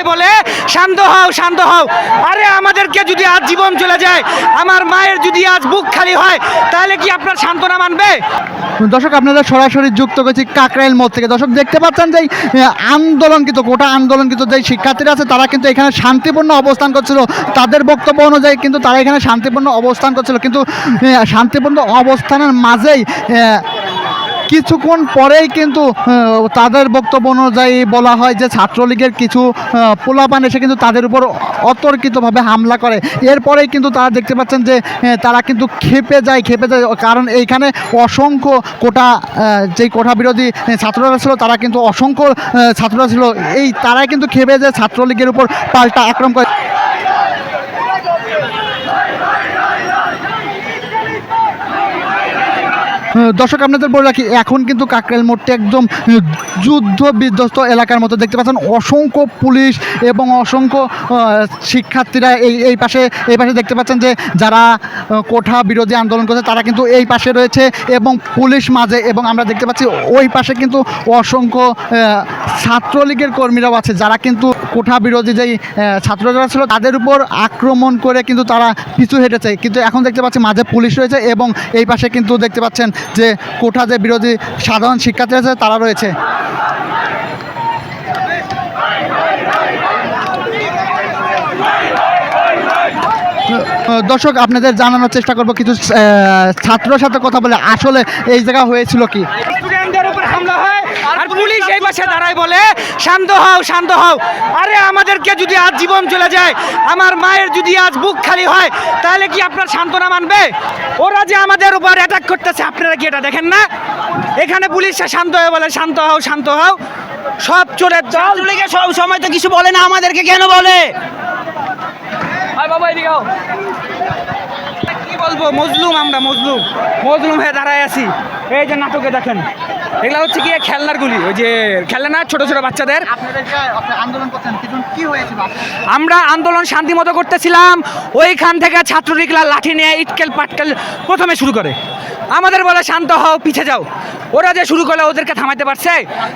দাঁড়াই বলে শান্ত হও শান্ত হও। আরে আমাদেরকে যদি আজ জীবন চলে যায় আমার মায়ের যদি আজ বুক খালি হয় তাহলে কি আপনার সান্ত্বনা মানবে? দর্শক আপনারা সরাসরি যুক্ত করেছি কাকরাইল মোড় থেকে। দর্শক দেখতে পাচ্ছেন যে এই, আহ, আন্দোলনকৃত গোটা আন্দোলনকৃত যে শিক্ষার্থীরা আছে তারা কিন্তু এখানে শান্তিপূর্ণ অবস্থান করছিল। তাদের বক্তব্য অনুযায়ী কিন্তু তারা এখানে শান্তিপূর্ণ অবস্থান করছিল। কিন্তু শান্তিপূর্ণ অবস্থানের মাঝেই কিছুক্ষণ পরেই কিন্তু তাদের বক্তব্য অনুযায়ী বলা হয় যে ছাত্রলীগের কিছু পোলাপান এসে কিন্তু তাদের উপর অতর্কিতভাবে হামলা করে। এরপরেই কিন্তু তারা দেখতে পাচ্ছেন যে তারা কিন্তু খেপে যায় খেপে যায়। কারণ এইখানে অসংখ্য কোটা যেই কোটা বিরোধী ছাত্ররা ছিল, তারা কিন্তু অসংখ্য ছাত্ররা ছিল। এই তারাই কিন্তু খেপে যায় ছাত্রলীগের উপর পাল্টা আক্রমণ করে। দর্শক, আপনাদের বলে রাখি, এখন কিন্তু কাকরাইল মোড়টি একদম যুদ্ধ বিধ্বস্ত এলাকার মতো দেখতে পাচ্ছেন। অসংখ্য পুলিশ এবং অসংখ্য শিক্ষার্থীরা এই এই পাশে এই পাশে দেখতে পাচ্ছেন যে যারা কোঠা বিরোধী আন্দোলন করছে, তারা কিন্তু এই পাশে রয়েছে এবং পুলিশ মাঝে এবং আমরা দেখতে পাচ্ছি ওই পাশে কিন্তু অসংখ্য ছাত্রলীগের কর্মীরাও আছে, যারা কিন্তু কোঠা বিরোধী যেই ছাত্ররা ছিল, তাদের উপর আক্রমণ করে কিন্তু তারা পিছু হেঁটেছে। কিন্তু এখন দেখতে পাচ্ছি মাঝে পুলিশ রয়েছে এবং এই পাশে কিন্তু দেখতে পাচ্ছেন যে কোঠা যে বিরোধী সাধারণ শিক্ষার্থী আছে, তারা রয়েছে। দর্শক, আপনাদের জানানোর চেষ্টা করব, কিছু ছাত্রর সাথে কথা বলে, আসলে এই জায়গা হয়েছিল কি স্টুডেন্টদের উপর হামলা হয় আর পুলিশ এই পাশে দাঁড়ায় বলে শান্ত হও শান্ত হও। আরে আমাদেরকে যদি আজ জীবন চলে যায় আমার মায়ের যদি আজ বুক খালি হয় তাহলে কি আপনার সান্ত্বনা মানবে? ওরা যে আমাদের উপর অ্যাটাক করতেছে আপনারা কি এটা দেখেন না? এখানে পুলিশ শান্ত হয়ে বলে শান্ত হও শান্ত হও। সব চোরের দল সব সময় তো কিছু বলে না আমাদেরকে কেন বলে? বাবা এদিকে কি বলব মজলুম আমরা মজলুম। মজলুম হয়ে দাঁড়ায় আছি। এই যে নাটকে দেখেন। এগুলা হচ্ছে কি খেলনার গুলি ওই যে খেলনা না ছোট ছোট বাচ্চাদের। আমরা আন্দোলন শান্তি মতো করতেছিলাম ওইখান থেকে ছাত্রলীগরা লাঠি নিয়ে ইটকেল পাটকেল প্রথমে শুরু করে। আমাদের বলে শান্ত হও পিছে যাও। ওরা যে শুরু করলে ওদেরকে থামাইতে পারছে?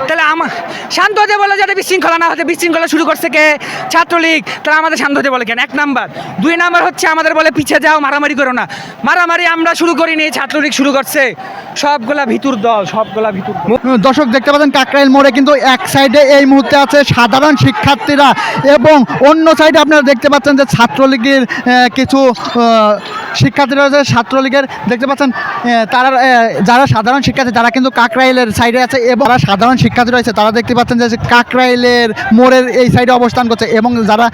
তাহলে আমার শান্ত হতে বলে যাতে বিশৃঙ্খলা না হতে বিশৃঙ্খলা শুরু করছে কে? ছাত্রলীগ। তাহলে আমাদের শান্ত হতে বলে কেন? এক নাম্বার। দুই নাম্বার হচ্ছে আমাদের বলে পিছে যাও মারামারি করো না। মারামারি আমরা শুরু করিনি ছাত্রলীগ শুরু করছে। সবগুলা ভিতুর দল, সবগুলা ভিতুর। দর্শক দেখতে পাচ্ছেন, কাকরাইল মোড়ে কিন্তু এক সাইডে এই মুহূর্তে আছে সাধারণ শিক্ষার্থীরা এবং অন্য সাইডে আপনারা দেখতে পাচ্ছেন যে ছাত্রলীগের কিছু শিক্ষার্থীরা আছে ছাত্রলীগের দেখতে পাচ্ছেন তারা যারা সাধারণ শিক্ষার্থী, তারা কিন্তু কাকরাইলের সাইডে আছে এবং যারা সাধারণ শিক্ষার্থী রয়েছে, তারা দেখতে পাচ্ছেন যে কাকরাইলের মোড়ের এই সাইডে অবস্থান করছে এবং যারা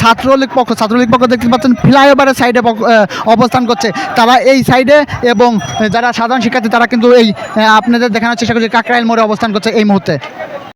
ছাত্রলীগ পক্ষ ছাত্রলীগ পক্ষ দেখতে পাচ্ছেন, ফ্লাইওভারের সাইডে অবস্থান করছে তারা এই সাইডে এবং যারা সাধারণ শিক্ষার্থী তারা কিন্তু এই আপনাদের দেখানোর চেষ্টা করছে কাকরাইল মোড়ে অবস্থান করছে এই মুহূর্তে।